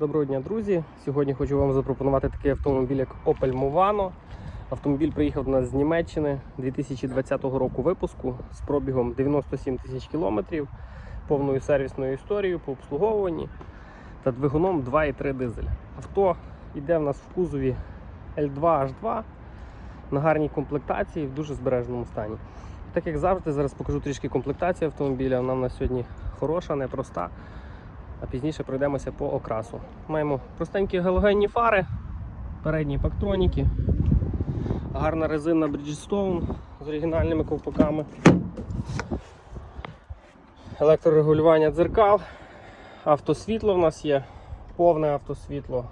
Доброго дня, друзі! Сьогодні хочу вам запропонувати такий автомобіль, як Opel Movano. Автомобіль приїхав до нас з Німеччини 2020 року випуску з пробігом 97 тисяч кілометрів, повною сервісною історією по обслуговуванні та двигуном 2,3 дизель. Авто йде в нас в кузові L2H2 на гарній комплектації в дуже збереженому стані. Так як завжди, зараз покажу трішки комплектації автомобіля. Вона в нас сьогодні хороша, непроста а пізніше пройдемося по окрасу. Маємо простенькі галогенні фари, передні пактроніки, гарна резина Bridgestone з оригінальними ковпаками, електрорегулювання дзеркал, автосвітло в нас є, повне автосвітло,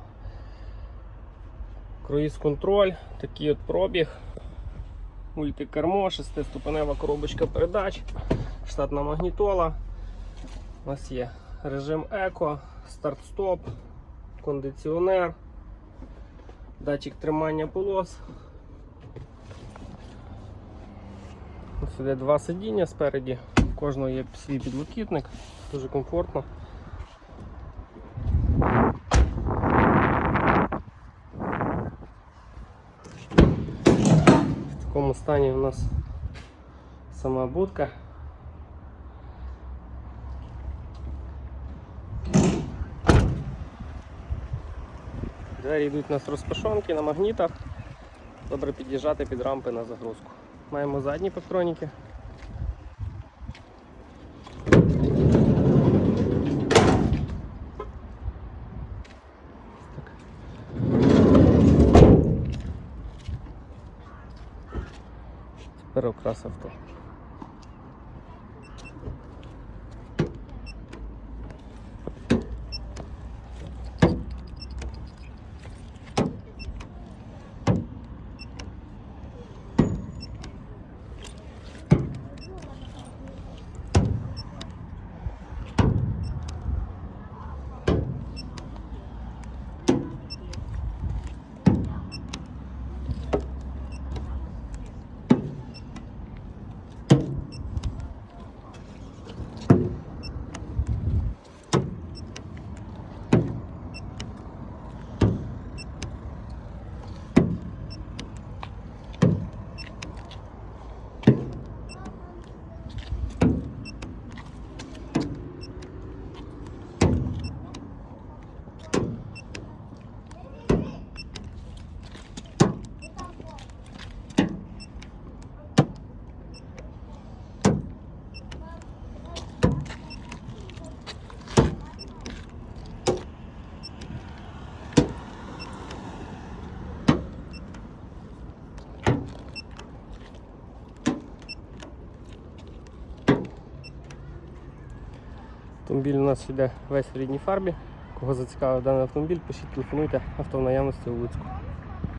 круїз-контроль, такий от пробіг, мультикермо, шестиступенева коробочка передач, штатна магнітола. У нас є режим еко, старт-стоп, кондиціонер, датчик тримання полос. Ось Сюди два сидіння спереді, у кожного є свій підлокітник, дуже комфортно. В такому стані у нас сама будка. Двері йдуть у нас розпашонки на магнітах. Добре під'їжджати під рампи на загрузку. Маємо задні патроніки. Тепер окрас авто. Автомобіль у нас йде весь в рідній фарбі. Кого зацікавив даний автомобіль, пишіть, телефонуйте, авто в наявності у Луцьку.